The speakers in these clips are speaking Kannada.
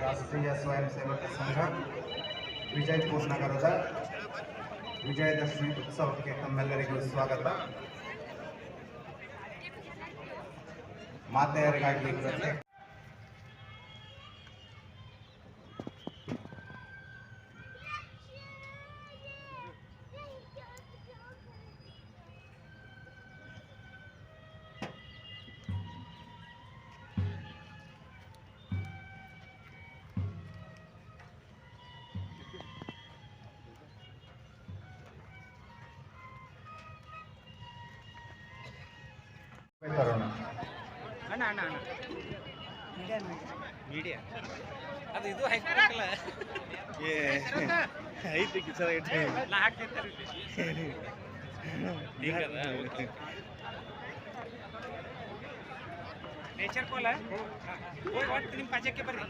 ರಾಷ್ಟ್ರೀಯ ಸ್ವಯಂ ಸೇವಕ ಸಂಘ ವಿಜಯಪುರ ನಗರದ ವಿಜಯದಶಮಿ ಉತ್ಸವಕ್ಕೆ ತಮ್ಮೆಲ್ಲರಿಗೂ ಸ್ವಾಗತ ಮಾತೆಯರಿಗಾಗಿ ಪ್ರತ್ಯೇಕ ಅಣ್ಣ ಅಣ್ಣ ಅಣ್ಣ. ಮೀಡಿಯಾ ಅದು ಇದು ಹಾಕ್ಬೇಕಲ್ಲ ಐತಿ ನಾ ನೇಚರ್ ಕೋಲ ಹೋಗಿ ನಿಮ್ಮ ಪಾಜಕ್ಕೆ ಬರ್ರಿ.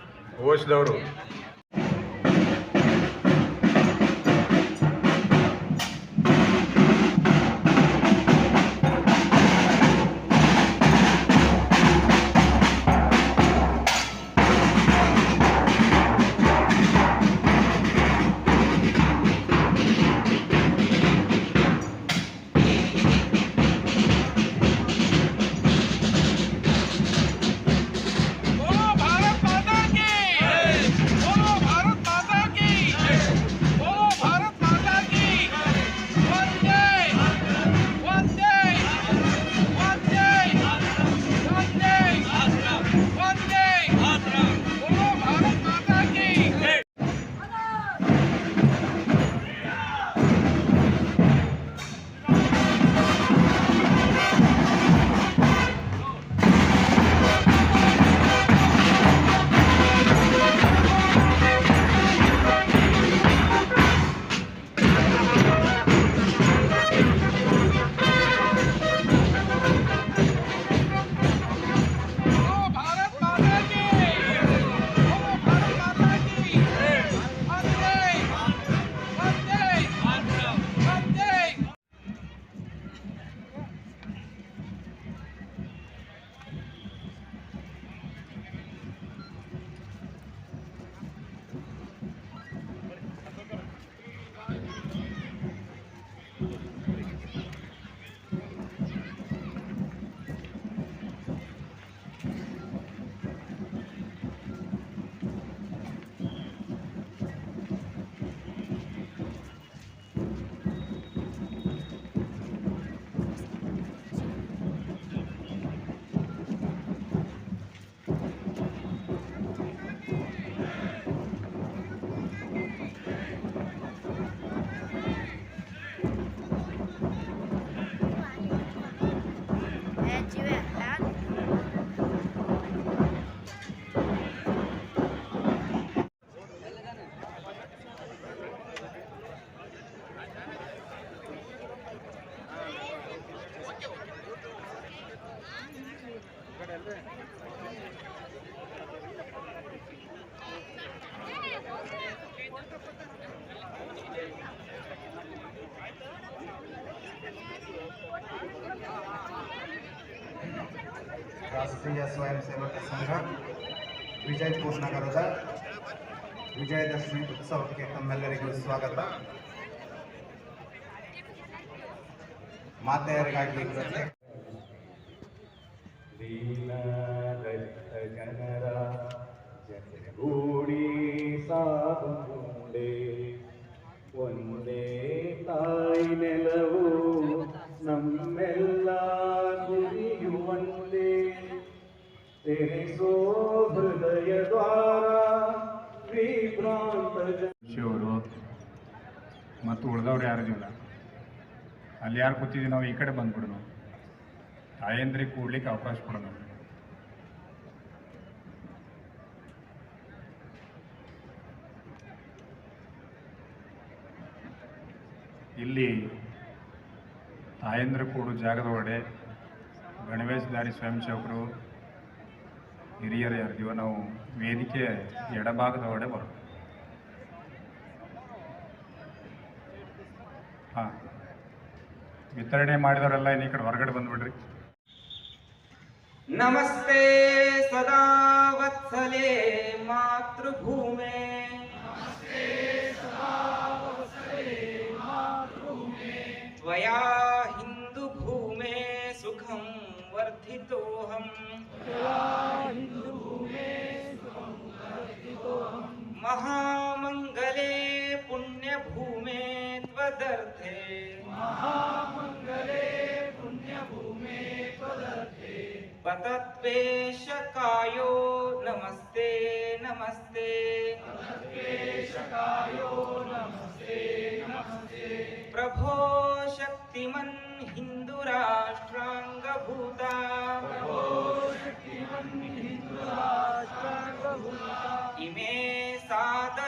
And ರಾಷ್ಟ್ರೀಯ ಸ್ವಯಂ ಸೇವಕ ಸಂಘ ವಿಜಯಪುರ ನಗರದ ವಿಜಯದಶಮಿ ಉತ್ಸವಕ್ಕೆ ತಮ್ಮೆಲ್ಲರಿಗೂ ಸ್ವಾಗತ ಮಾತೆಯರಿಗಾಗಿ ಪ್ರತ್ಯೇಕ ದೀನದಲಿತ ಜನರ ಜನಗೂಡಿ ಶಿವರು ಮತ್ತು ಉಳ್ದವ್ರು ಯಾರು ಇಲ್ಲ? ಅಲ್ಲಿ ಯಾರು ಕೂತಿದ್ವಿ ನಾವು? ಈ ಕಡೆ ಬಂದ್ಬಿಡೋಣ ತಾಯಂದ್ರಿಗೆ ಕೂಡ್ಲಿಕ್ಕೆ ಅವಕಾಶ ಕೊಡೋಣ. ಇಲ್ಲಿ ತಾಯಂದ್ರ ಕೂಡು ಜಾಗದ ಒಳಗಡೆ ಗಣವೇಶಧಾರಿ ಸ್ವಯಂ ಸೇವಕರು ಹಿರಿಯರು ಯಾರಿದೀವ ನಾವು ವೇದಿಕೆ ಎಡಭಾಗದ ಒಡೆ ಹಾ ಹಾಂ. ವಿತರಣೆ ಮಾಡಿದವರೆಲ್ಲ ಇನ್ನು ಈ ಕಡೆ ಹೊರಗಡೆ ಬಂದ್ಬಿಡ್ರಿ. ನಮಸ್ತೆ ಸದಾ ವತ್ಸಲೇ ಮಾತೃಭೂಮಿ. ತ್ವಯಾ ಹಿಂದೂ ಭೂಮೇ ಸುಖಂ ವರ್ಧಿತೋಹಂ. महामंगले पुण्य भूमे त्वदर्थे। महामंगले पुण्य भूमे त्वदर्थे। पतत्वेशकायो नमस्ते नमस्ते। पतत्वेशकायो नमस्ते नमस्ते। प्रभो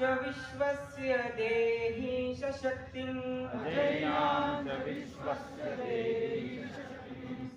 च विश्वस्य देहि सशक्तिं अजयां च विश्वस्य देहि